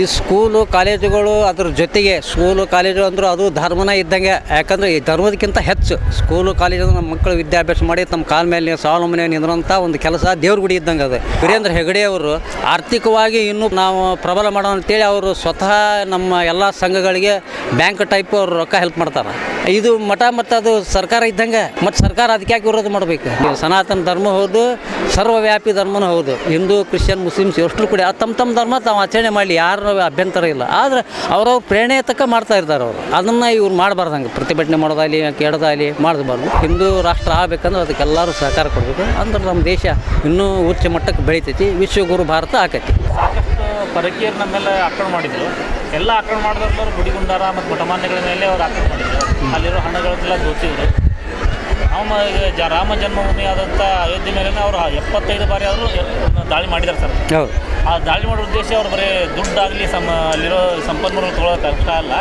ಈ ಸ್ಕೂಲು ಕಾಲೇಜುಗಳು ಅದ್ರ ಜೊತೆಗೆ ಸ್ಕೂಲು ಕಾಲೇಜು ಅಂದರೂ ಅದು ಧರ್ಮನ ಇದ್ದಂಗೆ. ಯಾಕಂದರೆ ಈ ಧರ್ಮದಕ್ಕಿಂತ ಹೆಚ್ಚು ಸ್ಕೂಲು ಕಾಲೇಜು ನಮ್ಮ ಮಕ್ಕಳು ವಿದ್ಯಾಭ್ಯಾಸ ಮಾಡಿ ತಮ್ಮ ಕಾಲ ಮೇಲೆ ಸ್ವಾವಲಂಬನೆ ಒಂದು ಕೆಲಸ ದೇವ್ರ ಗುಡಿ ಇದ್ದಂಗೆ ಅದು. ವೀರೇಂದ್ರ ಹೆಗಡೆ ಅವರು ಆರ್ಥಿಕವಾಗಿ ಇನ್ನೂ ನಾವು ಪ್ರಬಲ ಮಾಡೋಣ ಅಂತೇಳಿ ಅವರು ಸ್ವತಃ ನಮ್ಮ ಎಲ್ಲ ಸಂಘಗಳಿಗೆ ಬ್ಯಾಂಕ್ ಟೈಪ್ ಅವರು ರೊಕ್ಕ ಹೆಲ್ಪ್ ಮಾಡ್ತಾರೆ. ಇದು ಮಠ ಮತ್ತು ಅದು ಸರ್ಕಾರ ಇದ್ದಂಗೆ ಮತ್ತು ಸರ್ಕಾರ ಅದಕ್ಕೆ ಯಾಕೆ ವಿರೋಧ ಮಾಡಬೇಕು? ಸನಾತನ ಧರ್ಮ ಹೌದು, ಸರ್ವವ್ಯಾಪಿ ಧರ್ಮನೂ ಹೌದು. ಹಿಂದೂ, ಕ್ರಿಶ್ಚಿಯನ್, ಮುಸ್ಲಿಮ್ಸ್ ಎಷ್ಟು ಕೂಡ ತಮ್ಮ ತಮ್ಮ ಧರ್ಮ ತಾವು ಆಚರಣೆ ಮಾಡಲಿ ಯಾರ ಅಭ್ಯಂತರ ಇಲ್ಲ. ಆದರೆ ಅವ್ರವ್ರ ಪ್ರೇರಣೆ ತಕ್ಕ ಮಾಡ್ತಾ ಇರ್ತಾರೆ ಅವರು. ಅದನ್ನು ಇವ್ರು ಮಾಡಬಾರ್ದಂಗೆ. ಪ್ರತಿಭಟನೆ ಮಾಡೋದಾಗಲಿ, ಕೇಳೋದಾಗಲಿ ಮಾಡಬಾರ್ದು. ಹಿಂದೂ ರಾಷ್ಟ್ರ ಆಗಬೇಕಂದ್ರೆ ಅದಕ್ಕೆಲ್ಲರೂ ಸಹಕಾರ ಕೊಡಬೇಕು. ಅಂದ್ರೆ ನಮ್ಮ ದೇಶ ಇನ್ನೂ ಉಚ್ಚ ಮಟ್ಟಕ್ಕೆ ಬೆಳಿತೈತಿ, ವಿಶ್ವಗುರು ಭಾರತ ಆಕೈತಿ. ಪರಕೀಯರು ನಮ್ಮ ಮೇಲೆ ಆಕ್ರಮಣ ಮಾಡಿದ್ರು. ಎಲ್ಲ ಆಕ್ರಮಣ ಮಾಡಿದ್ರು ಗುಡಿಗುಂಡಾರ ಮತ್ತು ಮಠಮಾನ್ಯಗಳ ಮೇಲೆ ಅವ್ರು ಆಕ್ರಮಣ ಮಾಡಿದ್ರು. ಅಲ್ಲಿರೋ ಹಣ್ಣುಗಳನ್ನೆಲ್ಲ ದೋಚಿದ್ರು ರಾಮ ರಾಮ ಜನ್ಮಭೂಮಿ ಆದಂಥ ಅಯೋಧ್ಯೆ ಮೇಲೆ ಅವರು ಎಪ್ಪತ್ತೈದು ಬಾರಿ ಅವರು ದಾಳಿ ಮಾಡಿದ್ದಾರೆ ಸರ್. ಹೌದು. ಆ ದಾಳಿ ಮಾಡೋ ಉದ್ದೇಶ ಅವ್ರು ಬರೀ ದುಡ್ಡಾಗಲಿ ಸಮ ಅಲ್ಲಿರೋ ಸಂಪನ್ಮೂಲ ತೊಗೊಳೋಕೆ ಅಷ್ಟ ಅಲ್ಲ.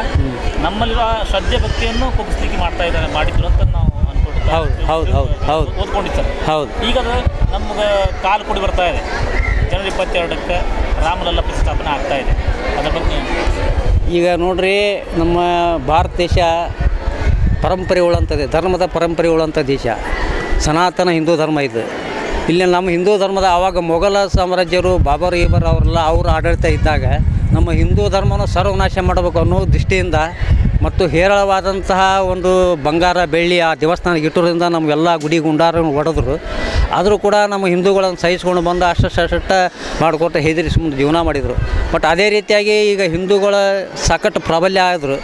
ನಮ್ಮಲ್ಲಿರೋ ಶ್ರದ್ಧೆ ಭಕ್ತಿಯನ್ನು ಕುಗ್ಸ್ಲಿಕ್ಕೆ ಮಾಡ್ತಾ ಇದ್ದಾರೆ ಮಾಡಿದ್ರು ಅಂತ ನಾವು ಅನ್ಕೊಳ್ತಾ ಹೌದು, ಹೌದು, ಹೌದು, ಹೌದು. ಓದ್ಕೊಂಡಿದ್ದು ಸರ್. ಹೌದು. ಈಗ ಅದು ನಮ್ಗೆ ಕಾಲು ಕೂಡಿ ಬರ್ತಾ ಇದೆ. ಜನವರಿ ಇಪ್ಪತ್ತೆರಡಕ್ಕೆ ರಾಮಲಲ್ಲ ಪ್ರತಿಷ್ಠಾಪನೆ ಆಗ್ತಾ ಇದೆ. ಅದರ ಬಗ್ಗೆ ಈಗ ನೋಡ್ರಿ ನಮ್ಮ ಭಾರತ ದೇಶ ಪರಂಪರೆ ಉಳ್ಳಂಥದ್ದು, ಧರ್ಮದ ಪರಂಪರೆ ಉಳ್ಳಂಥ ದೇಶ. ಸನಾತನ ಹಿಂದೂ ಧರ್ಮ ಇದು. ಇಲ್ಲಿ ನಮ್ಮ ಹಿಂದೂ ಧರ್ಮದ ಆವಾಗ ಮೊಘಲ ಸಾಮ್ರಾಜ್ಯರು, ಬಾಬರ್ ಈಬರ್ ಅವರೆಲ್ಲ ಅವರು ಆಡಳಿತ ಇದ್ದಾಗ ನಮ್ಮ ಹಿಂದೂ ಧರ್ಮವನ್ನು ಸರ್ವನಾಶ ಮಾಡಬೇಕು ಅನ್ನೋ ದೃಷ್ಟಿಯಿಂದ ಮತ್ತು ಹೇರಳವಾದಂತಹ ಒಂದು ಬಂಗಾರ ಬೆಳ್ಳಿ ಆ ದೇವಸ್ಥಾನಕ್ಕೆ ಇಟ್ಟೋದ್ರಿಂದ ನಮಗೆಲ್ಲ ಗುಡಿ ಗುಂಡಾರ ಹೊಡೆದ್ರು ಆದರೂ ಕೂಡ ನಮ್ಮ ಹಿಂದೂಗಳನ್ನು ಸಹಿಸ್ಕೊಂಡು ಬಂದು ಅಷ್ಟಷ್ಟ ಮಾಡಿಕೊಟ್ಟು ಹೆದರಿಸಿ ಮುಂದೆ ಜೀವನ ಮಾಡಿದರು. ಬಟ್ ಅದೇ ರೀತಿಯಾಗಿ ಈಗ ಹಿಂದೂಗಳ ಸಾಕಷ್ಟು ಪ್ರಾಬಲ್ಯ ಆದರು.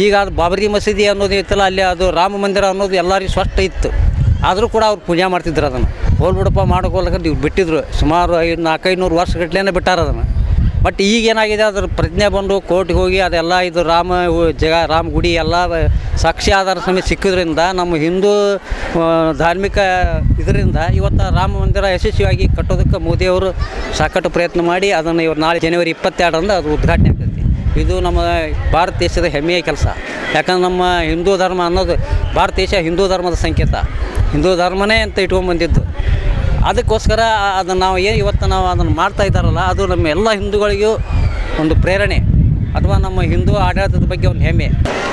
ಈಗ ಅದು ಬಾಬರಿ ಮಸೀದಿ ಅನ್ನೋದು ಇತ್ತಲ್ಲ, ಅಲ್ಲಿ ಅದು ರಾಮ ಮಂದಿರ ಅನ್ನೋದು ಎಲ್ಲರಿಗೂ ಸ್ಪಷ್ಟ ಇತ್ತು. ಆದರೂ ಕೂಡ ಅವ್ರು ಪೂಜೆ ಮಾಡ್ತಿದ್ರು ಅದನ್ನು. ಹೋಲ್ಬಿಡಪ್ಪ ಮಾಡ್ಕೊಲ್ಲಕಂತ ಇವ್ರು ಬಿಟ್ಟಿದ್ರು. ಸುಮಾರು ಐದು ನಾಲ್ಕೈದು ನೂರು ವರ್ಷಗಟ್ಲೆ ಬಿಟ್ಟಾರ ಅದನ್ನು. ಬಟ್ ಈಗ ಏನಾಗಿದೆ, ಅದ್ರ ಪ್ರಜ್ಞೆ ಬಂದು ಕೋರ್ಟ್ಗೆ ಹೋಗಿ ಅದೆಲ್ಲ ಇದು ರಾಮ ಜಗ, ರಾಮ ಗುಡಿ ಎಲ್ಲ ಸಾಕ್ಷಿ ಆಧಾರ ಸಮೇತ ಸಿಕ್ಕಿದ್ರಿಂದ ನಮ್ಮ ಹಿಂದೂ ಧಾರ್ಮಿಕ ಇದರಿಂದ ಇವತ್ತು ರಾಮ ಮಂದಿರ ಯಶಸ್ವಿಯಾಗಿ ಕಟ್ಟೋದಕ್ಕೆ ಮೋದಿಯವರು ಸಾಕಷ್ಟು ಪ್ರಯತ್ನ ಮಾಡಿ ಅದನ್ನು ಇವರು ನಾಳೆ ಜನವರಿ ಇಪ್ಪತ್ತೆರಡರಂದು ಅದು ಉದ್ಘಾಟನೆ ಆಗ್ತೈತಿ ಇದು ನಮ್ಮ ಭಾರತ ದೇಶದ ಹೆಮ್ಮೆಯ ಕೆಲಸ. ಯಾಕಂದ್ರೆ ನಮ್ಮ ಹಿಂದೂ ಧರ್ಮ ಅನ್ನೋದು ಭಾರತ ದೇಶ ಹಿಂದೂ ಧರ್ಮದ ಸಂಕೇತ. ಹಿಂದೂ ಧರ್ಮನೇ ಅಂತ ಇಟ್ಕೊಂಡ್ಬಂದಿದ್ದು. ಅದಕ್ಕೋಸ್ಕರ ಅದನ್ನು ನಾವು ಏನು ಇವತ್ತು ನಾವು ಅದನ್ನು ಮಾಡ್ತಾ ಇದ್ದಾರಲ್ಲ, ಅದು ನಮ್ಮ ಎಲ್ಲ ಹಿಂದೂಗಳಿಗೂ ಒಂದು ಪ್ರೇರಣೆ. ಅಥವಾ ನಮ್ಮ ಹಿಂದೂ ಆಡಳಿತದ ಬಗ್ಗೆ ಒಂದು ಹೆಮ್ಮೆ.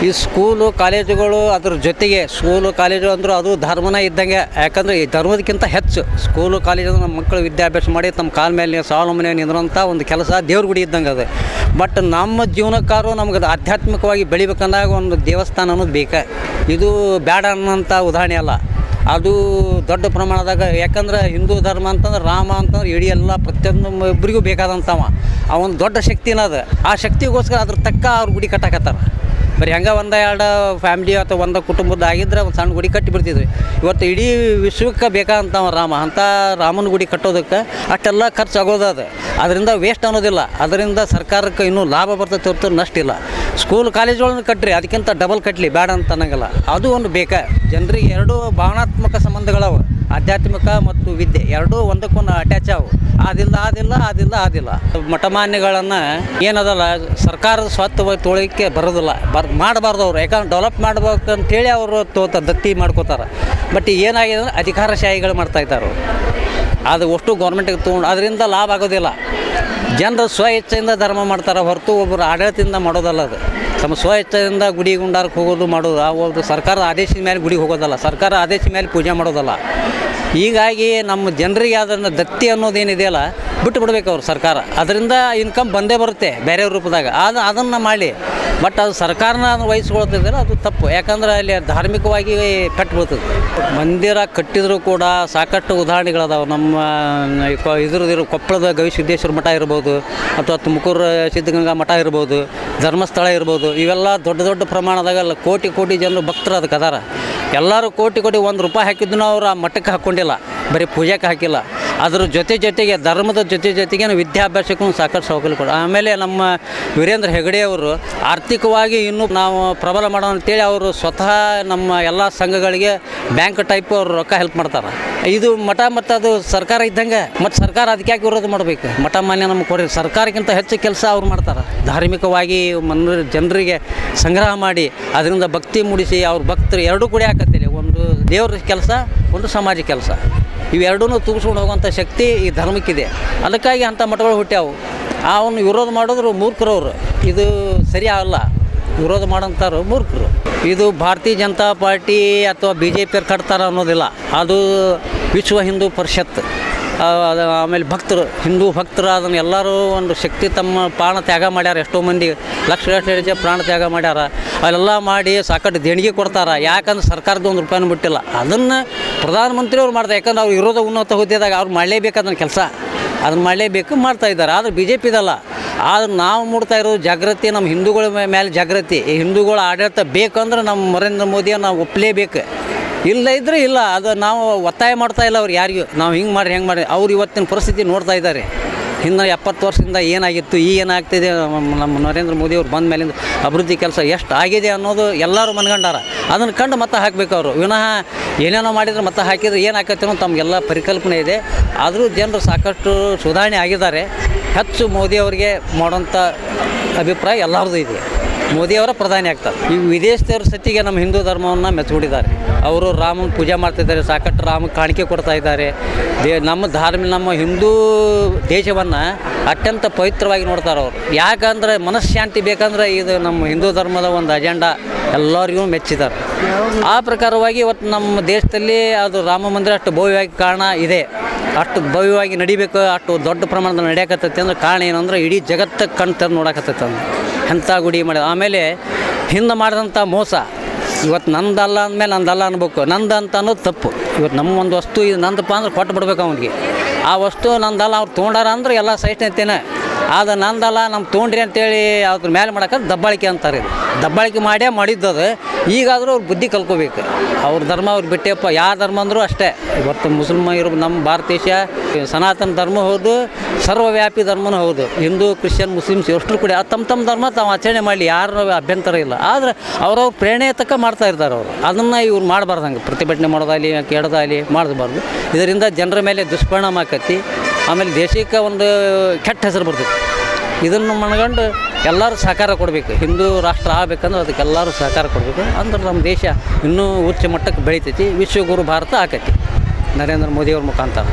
ಈ ಸ್ಕೂಲು ಕಾಲೇಜುಗಳು ಅದ್ರ ಜೊತೆಗೆ ಸ್ಕೂಲು ಕಾಲೇಜು ಅಂದರೂ ಅದು ಧರ್ಮನ ಇದ್ದಂಗೆ. ಯಾಕಂದರೆ ಈ ಧರ್ಮದಕ್ಕಿಂತ ಹೆಚ್ಚು ಸ್ಕೂಲು ಕಾಲೇಜು ನಮ್ಮ ಮಕ್ಕಳು ವಿದ್ಯಾಭ್ಯಾಸ ಮಾಡಿ ತಮ್ಮ ಕಾಲ ಮೇಲೆ ಸ್ವಾವಲಂಬನೆ ಒಂದು ಕೆಲಸ ದೇವ್ರ ಗುಡಿ ಇದ್ದಂಗೆ ಅದು. ಬಟ್ ನಮ್ಮ ಜೀವನಕ್ಕಾರು ನಮ್ಗೆ ಅದು ಆಧ್ಯಾತ್ಮಿಕವಾಗಿ ಬೆಳಿಬೇಕಂದಾಗ ಒಂದು ದೇವಸ್ಥಾನ ಅನ್ನೋದು ಬೇಕಾ. ಇದು ಬೇಡ ಅನ್ನೋಂಥ ಉದಾಹರಣೆ ಅಲ್ಲ. ಅದು ದೊಡ್ಡ ಪ್ರಮಾಣದಾಗ, ಯಾಕಂದ್ರೆ ಹಿಂದೂ ಧರ್ಮ ಅಂತಂದ್ರೆ ರಾಮ ಅಂತಂದ್ರೆ ಇಡೀ ಎಲ್ಲ ಪ್ರತಿಯೊಂದು ಒಬ್ಬರಿಗೂ ಬೇಕಾದಂಥವ ಆ ಒಂದು ದೊಡ್ಡ ಶಕ್ತಿನ ಅದು ಆ ಶಕ್ತಿಗೋಸ್ಕರ ಅದ್ರ ತಕ್ಕ ಅವ್ರು ಗುಡಿ ಕಟ್ಟಾಕತ್ತಾರ. ಬರೀ ಹಂಗೆ ಒಂದು ಎರಡು ಫ್ಯಾಮ್ಲಿ ಅಥವಾ ಒಂದು ಕುಟುಂಬದ ಆಗಿದ್ರೆ ಒಂದು ಸಣ್ಣ ಗುಡಿ ಕಟ್ಟಿ ಬಿಡ್ತಿದ್ವಿ. ಇವತ್ತು ಇಡೀ ವಿಶ್ವಕ್ಕೆ ಬೇಕಾದಂಥವ ರಾಮ. ಅಂಥ ರಾಮನ ಗುಡಿ ಕಟ್ಟೋದಕ್ಕೆ ಅಷ್ಟೆಲ್ಲ ಖರ್ಚು ಆಗೋದು ಅದು ಅದರಿಂದ ವೇಸ್ಟ್ ಅನ್ನೋದಿಲ್ಲ. ಅದರಿಂದ ಸರ್ಕಾರಕ್ಕೆ ಇನ್ನೂ ಲಾಭ ಬರ್ತೈತೆ ಹೊರತು ನಷ್ಟ ಇಲ್ಲ ಸ್ಕೂಲ್ ಕಾಲೇಜುಗಳನ್ನು ಕಟ್ಟ್ರಿ ಅದಕ್ಕಿಂತ ಡಬಲ್ ಕಟ್ಟಲಿ ಬೇಡ ಅಂತ ಅನ್ನಂಗಿಲ್ಲ. ಅದು ಒಂದು ಬೇಕಾ. ಜನರಿಗೆ ಎರಡೂ ಭಾವನಾತ್ಮಕ ಸಂಬಂಧಗಳವ. ಆಧ್ಯಾತ್ಮಿಕ ಮತ್ತು ವಿದ್ಯೆ. ಎರಡೂ ಒಂದಕ್ಕೊಂದು ಅಟ್ಯಾಚ್ ಅವು. ಆದಿಲ್ಲ ಆದಿಲ್ಲ ಆದಿಲ್ಲ ಆದಿಲ್ಲ. ಮಠಮಾನ್ಯಗಳನ್ನು ಏನದಲ್ಲ, ಸರ್ಕಾರದ ಸ್ವತ್ತು ತೊಳಿಕ್ಕೆ ಬರೋದಿಲ್ಲ. ಬರ್, ಮಾಡಬಾರ್ದು ಅವ್ರು. ಯಾಕಂದ್ರೆ ಡೆವಲಪ್ ಮಾಡ್ಬೇಕಂತೇಳಿ ಅವರು ತೋತ ದತ್ತಿ ಮಾಡ್ಕೋತಾರೆ. ಬಟ್ ಏನಾಗಿದೆ ಅಂದ್ರೆ ಅಧಿಕಾರಶಾಹಿಗಳು ಮಾಡ್ತಾ ಇದ್ದಾರೆ ಅವ್ರು. ಅದು ಅಷ್ಟು ಗೌರ್ಮೆಂಟಿಗೆ ತೊಗೊಂಡು ಅದರಿಂದ ಲಾಭ ಆಗೋದಿಲ್ಲ. ಜನರು ಸ್ವ ಇಚ್ಛೆಯಿಂದ ಧರ್ಮ ಮಾಡ್ತಾರೆ ಹೊರತು ಒಬ್ಬರು ಆಡಳಿತದಿಂದ ಮಾಡೋದಲ್ಲ ಅದು. ತಮ್ಮ ಸ್ವ ಇಚ್ಛೆಯಿಂದ ಗುಡಿ ಗುಂಡಾರಕ್ಕೆ ಹೋಗೋದು ಮಾಡೋದು. ಆ ಒಂದು ಸರ್ಕಾರದ ಆದೇಶದ ಮೇಲೆ ಗುಡಿಗೆ ಹೋಗೋದಲ್ಲ. ಸರ್ಕಾರ ಆದೇಶದ ಮೇಲೆ ಪೂಜೆ ಮಾಡೋದಲ್ಲ. ಹೀಗಾಗಿ ನಮ್ಮ ಜನರಿಗೆ ಅದನ್ನು ದತ್ತಿ ಅನ್ನೋದೇನಿದೆಯಲ್ಲ ಬಿಟ್ಟು ಬಿಡ್ಬೇಕು ಅವ್ರು ಸರ್ಕಾರ. ಅದರಿಂದ ಇನ್ಕಮ್ ಬಂದೇ ಬರುತ್ತೆ ಬೇರೆ ರೂಪದಾಗ. ಅದು ಅದನ್ನು ಮಾಡಿ ಬಟ್ ಅದು ಸರ್ಕಾರನ ವಹಿಸ್ಕೊಳ್ತಿದ್ರೆ ಅದು ತಪ್ಪು. ಯಾಕಂದ್ರೆ ಅಲ್ಲಿ ಧಾರ್ಮಿಕವಾಗಿ ಪೆಟ್ಟು ಬೀಳ್ತದೆ ಮಂದಿರ ಕಟ್ಟಿದರೂ ಕೂಡ ಸಾಕಷ್ಟು ಉದಾಹರಣೆಗಳದಾವೆ. ನಮ್ಮ ಇದ್ರದ್ದು ಕೊಪ್ಪಳದ ಗವಿಸಿದ್ದೇಶ್ವರ ಮಠ ಇರ್ಬೋದು, ಅಥವಾ ತುಮಕೂರು ಸಿದ್ಧಗಂಗಾ ಮಠ ಇರ್ಬೋದು, ಧರ್ಮಸ್ಥಳ ಇರ್ಬೋದು, ಇವೆಲ್ಲ ದೊಡ್ಡ ದೊಡ್ಡ ಪ್ರಮಾಣದಾಗ ಕೋಟಿ ಕೋಟಿ ಜನರು ಭಕ್ತರು ಅದಕ್ಕೆ ಅದಾರ. ಎಲ್ಲರೂ ಕೋಟಿ ಕೋಟಿ ಒಂದು ರೂಪಾಯಿ ಹಾಕಿದ್ದು ಅವ್ರು ಆ ಮಠಕ್ಕೆ ಹಾಕ್ಕೊಂಡಿಲ್ಲ ಬರೀ ಪೂಜೆಗೆ ಹಾಕಿಲ್ಲ. ಅದ್ರ ಜೊತೆ ಜೊತೆಗೆ ಧರ್ಮದ ಜೊತೆ ಜೊತೆಗೆ ವಿದ್ಯಾಭ್ಯಾಸಕ್ಕೂ ಸಾಕಷ್ಟು ಸೌಕರ್ಯ ಕೊಡ. ಆಮೇಲೆ ನಮ್ಮ ವೀರೇಂದ್ರ ಹೆಗಡೆ ಅವರು ಆರ್ಥಿಕವಾಗಿ ಇನ್ನೂ ನಾವು ಪ್ರಬಲ ಮಾಡೋಣ ಅಂತೇಳಿ ಅವರು ಸ್ವತಃ ನಮ್ಮ ಎಲ್ಲ ಸಂಘಗಳಿಗೆ ಬ್ಯಾಂಕ್ ಟೈಪ್ ಅವರು ರೊಕ್ಕ ಹೆಲ್ಪ್ ಮಾಡ್ತಾರೆ. ಇದು ಮಠ ಮತ್ತು ಅದು ಸರ್ಕಾರ ಇದ್ದಂಗೆ ಮತ್ತು ಸರ್ಕಾರ ಅದಕ್ಕೆ ಯಾಕೆ ವಿರೋಧ ಮಾಡಬೇಕು? ಮಠ ಮಾನ್ಯ ನಮ್ಗೆ ಕೊಡಿ ಸರ್ಕಾರಕ್ಕಿಂತ ಹೆಚ್ಚು ಕೆಲಸ ಅವ್ರು ಮಾಡ್ತಾರೆ. ಧಾರ್ಮಿಕವಾಗಿ ಮನ ಜನರಿಗೆ ಸಂಗ್ರಹ ಮಾಡಿ ಅದರಿಂದ ಭಕ್ತಿ ಮೂಡಿಸಿ ಅವ್ರ ಭಕ್ತರು ಎರಡೂ ಕೂಡ ಹಾಕತ್ತಿಲ್ಲ ಒಂದು ದೇವ್ರ ಕೆಲಸ, ಒಂದು ಸಮಾಜ ಕೆಲಸ. ಇವೆರಡೂ ತೂಗಿಸ್ಕೊಂಡು ಹೋಗುವಂಥ ಶಕ್ತಿ ಈ ಧರ್ಮಕ್ಕಿದೆ. ಅದಕ್ಕಾಗಿ ಅಂಥ ಮಠಗಳು ಹುಟ್ಟ್ಯಾವು. ಅವನು ವಿರೋಧ ಮಾಡಿದ್ರು ಮೂರ್ಖರು ಅವರು. ಇದು ಸರಿ ಆಗಲ್ಲ ವಿರೋಧ ಮಾಡೋಂಥವ್ರು ಮೂರ್ಖರು. ಇದು ಭಾರತೀಯ ಜನತಾ ಪಾರ್ಟಿ ಅಥವಾ ಬಿ ಜೆ ಪಿಯವ್ರು ಕಟ್ತಾರ ಅನ್ನೋದಿಲ್ಲ. ಅದು ವಿಶ್ವ ಹಿಂದೂ ಪರಿಷತ್. ಆಮೇಲೆ ಭಕ್ತರು, ಹಿಂದೂ ಭಕ್ತರು ಅದನ್ನು ಎಲ್ಲರೂ ಒಂದು ಶಕ್ತಿ ತಮ್ಮ ಪ್ರಾಣ ತ್ಯಾಗ ಮಾಡ್ಯಾರ. ಎಷ್ಟೋ ಮಂದಿ ಲಕ್ಷ ಲಕ್ಷ ಪ್ರಾಣ ತ್ಯಾಗ ಮಾಡ್ಯಾರ. ಅಲ್ಲೆಲ್ಲ ಮಾಡಿ ಸಾಕಷ್ಟು ದೇಣಿಗೆ ಕೊಡ್ತಾರೆ. ಯಾಕಂದ್ರೆ ಸರ್ಕಾರದ ಒಂದು ರೂಪಾಯಿನೂ ಬಿಟ್ಟಿಲ್ಲ ಅದನ್ನು ಪ್ರಧಾನಮಂತ್ರಿಯವ್ರು ಮಾಡ್ತಾರೆ. ಯಾಕಂದ್ರೆ ಅವ್ರು ಇರೋದು ಉನ್ನತ ಹುದ್ದೆದಾಗ ಅವ್ರು ಮಾಡಲೇಬೇಕು ಅದನ್ನು ಕೆಲಸ. ಅದನ್ನ ಮಾಡಲೇಬೇಕು ಮಾಡ್ತಾ ಇದ್ದಾರೆ. ಆದರೆ ಬಿ ಜೆ ಪಿದಲ್ಲ ಆದ್ರೆ ನಾವು ಮೂಡ್ತಾ ಇರೋ ಜಾಗೃತಿ ನಮ್ಮ ಹಿಂದೂಗಳ ಮೇಲೆ ಜಾಗೃತಿ ಈ ಹಿಂದೂಗಳ ಆಡಳಿತ ಬೇಕಂದ್ರೆ ನಮ್ಮ ನರೇಂದ್ರ ಮೋದಿಯನ್ನು ನಾವು ಒಪ್ಪಲೇಬೇಕು ಇಲ್ಲ ಇದ್ರೆ ಇಲ್ಲ. ಅದು ನಾವು ಒತ್ತಾಯ ಮಾಡ್ತಾ ಇಲ್ಲ ಅವ್ರು ಯಾರಿಗೂ. ನಾವು ಹಿಂಗೆ ಮಾಡಿ ಹೆಂಗೆ ಮಾಡಿ ಅವ್ರು ಇವತ್ತಿನ ಪರಿಸ್ಥಿತಿ ನೋಡ್ತಾ ಇದ್ದಾರೆ. ಹಿಂದೆ ಎಪ್ಪತ್ತು ವರ್ಷದಿಂದ ಏನಾಗಿತ್ತು, ಈ ಏನಾಗ್ತಿದೆ, ನಮ್ಮ ನರೇಂದ್ರ ಮೋದಿ ಅವ್ರು ಬಂದ ಮೇಲಿಂದ ಅಭಿವೃದ್ಧಿ ಕೆಲಸ ಎಷ್ಟು ಆಗಿದೆ ಅನ್ನೋದು ಎಲ್ಲರೂ ಮನ್ಗಂಡಾರ. ಅದನ್ನು ಕಂಡು ಮತ್ತೆ ಹಾಕಬೇಕು ಅವರು. ವಿನಃ ಏನೇನೋ ಮಾಡಿದ್ರೆ ಮತ್ತೆ ಹಾಕಿದ್ರೆ ಏನು ಅನ್ನೋ ತಮಗೆಲ್ಲ ಪರಿಕಲ್ಪನೆ ಇದೆ. ಆದರೂ ಜನರು ಸಾಕಷ್ಟು ಸುಧಾರಣೆ ಆಗಿದ್ದಾರೆ. ಹೆಚ್ಚು ಮೋದಿ ಅವರಿಗೆ ಮಾಡೋಂಥ ಅಭಿಪ್ರಾಯ ಎಲ್ಲರದ್ದು ಇದೆ. ಮೋದಿಯವರ ಪ್ರಧಾನಿ ಆಗ್ತಾರೆ. ಈ ವಿದೇಶದವ್ರ ಸತಿಗೆ ನಮ್ಮ ಹಿಂದೂ ಧರ್ಮವನ್ನು ಮೆಚ್ಚಿಬಿಟ್ಟಿದ್ದಾರೆ. ಅವರು ರಾಮನ ಪೂಜೆ ಮಾಡ್ತಿದ್ದಾರೆ, ಸಾಕಷ್ಟು ರಾಮ ಕಾಣಿಕೆ ಕೊಡ್ತಾ ಇದ್ದಾರೆ. ದೇ, ನಮ್ಮ ಧಾರ್ಮಿಕ, ನಮ್ಮ ಹಿಂದೂ ದೇಶವನ್ನು ಅತ್ಯಂತ ಪವಿತ್ರವಾಗಿ ನೋಡ್ತಾರೆ ಅವರು. ಯಾಕಂದ್ರೆ ಮನಃಶಾಂತಿ ಬೇಕಂದ್ರೆ ಇದು ನಮ್ಮ ಹಿಂದೂ ಧರ್ಮದ ಒಂದು ಅಜೆಂಡಾ ಎಲ್ಲರಿಗೂ ಮೆಚ್ಚಿದ್ದಾರೆ. ಆ ಪ್ರಕಾರವಾಗಿ ಇವತ್ತು ನಮ್ಮ ದೇಶದಲ್ಲಿ ಅದು ರಾಮ ಮಂದಿರ ಅಷ್ಟು ಭವ್ಯವಾಗಿ ಕಾರಣ ಇದೆ. ಅಷ್ಟು ಭವ್ಯವಾಗಿ ನಡಿಬೇಕು, ಅಷ್ಟು ದೊಡ್ಡ ಪ್ರಮಾಣದಲ್ಲಿ ನಡೆಯಕತ್ತೈತಿ ಅಂದ್ರೆ ಕಾರಣ ಏನಂದ್ರೆ ಇಡೀ ಜಗತ್ತಕ್ಕೆ ಕಣ್ತಾರೆ ನೋಡಕತ್ತೈತೆ ಅಂದ್ರೆ ಎಂಥ ಗುಡಿ ಮಾಡಿದ ಆಮೇಲೆ ಹಿಂದೆ ಮಾಡಿದಂಥ ಮೋಸ. ಇವತ್ತು ನಂದಲ್ಲ ಅಂದಮೇಲೆ ನಂದಲ್ಲ ಅನ್ಬೇಕು. ನಂದು ಅಂತ ಅನ್ನೋದು ತಪ್ಪು. ಇವತ್ತು ನಮ್ಮ ಒಂದು ವಸ್ತು ಇದು ನಂದಪ್ಪ ಅಂದ್ರೆ ಕೊಟ್ಟು ಬಿಡ್ಬೇಕು ಅವನಿಗೆ. ಆ ವಸ್ತು ನಂದಲ್ಲ ಅವ್ರು ತೊಗೊಂಡಾರ ಅಂದ್ರೆ ಎಲ್ಲ ಸಹಿಷ್ಣುತೆನೇ ಅದು ನಂದಲ್ಲ ನಮ್ಮ ತೊಗೊಂಡ್ರಿ ಅಂತೇಳಿ ಅದ್ರ ಮೇಲೆ ಮಾಡಕ್ಕೆ ದಬ್ಬಾಳಿಕೆ ಅಂತಾರೆ ದಬ್ಬಾಳಿಕೆ ಮಾಡೇ ಮಾಡಿದ್ದದು. ಈಗಾದರೂ ಅವ್ರು ಬುದ್ಧಿ ಕಲ್ಕೋಬೇಕು ಅವ್ರ ಧರ್ಮ ಅವ್ರು ಬಿಟ್ಟೆಪ್ಪ. ಯಾವ ಧರ್ಮ ಅಂದರೂ ಅಷ್ಟೇ. ಇವತ್ತು ಮುಸ್ಲಿಮ್ ಇರೋ ನಮ್ಮ ಭಾರತ ದೇಶ ಸನಾತನ ಧರ್ಮ ಹೌದು, ಸರ್ವವ್ಯಾಪಿ ಧರ್ಮನೂ ಹೌದು. ಹಿಂದೂ, ಕ್ರಿಶ್ಚಿಯನ್, ಮುಸ್ಲಿಮ್ಸ್ ಎಷ್ಟು ಕೂಡ ತಮ್ಮ ತಮ್ಮ ಧರ್ಮ ತಾವು ಆಚರಣೆ ಮಾಡಲಿ. ಯಾರ ಅಭ್ಯಂತರ ಇಲ್ಲ. ಆದರೆ ಅವ್ರವ್ರ ಪ್ರೇರಣೆ ತಕ್ಕ ಮಾಡ್ತಾ ಇರ್ತಾರೆ ಅವರು. ಅದನ್ನು ಇವ್ರು ಮಾಡಬಾರ್ದಂಗೆ. ಪ್ರತಿಭಟನೆ ಮಾಡೋದಾಗಲಿ ಕೇಳೋದಾಗಲಿ ಮಾಡಬಾರ್ದು. ಇದರಿಂದ ಜನರ ಮೇಲೆ ದುಷ್ಪರಿಣಾಮ ಆಕತಿ. ಆಮೇಲೆ ದೇಶಕ್ಕೆ ಒಂದು ಕೆಟ್ಟ ಹೆಸರು ಬರ್ತೈತಿ. ಇದನ್ನು ಮನಗಂಡು ಎಲ್ಲರೂ ಸಹಕಾರ ಕೊಡಬೇಕು. ಹಿಂದೂ ರಾಷ್ಟ್ರ ಆಗಬೇಕಂದ್ರೆ ಅದಕ್ಕೆ ಎಲ್ಲರೂ ಸಹಕಾರ ಕೊಡಬೇಕು. ಅಂದ್ರೆ ನಮ್ಮ ದೇಶ ಇನ್ನೂ ಉಚ್ಚ ಮಟ್ಟಕ್ಕೆ ಬೆಳಿತೈತಿ. ವಿಶ್ವಗುರು ಭಾರತ ಆಕೈತಿ. ನರೇಂದ್ರ ಮೋದಿಯವ್ರ ಮುಖಾಂತರ.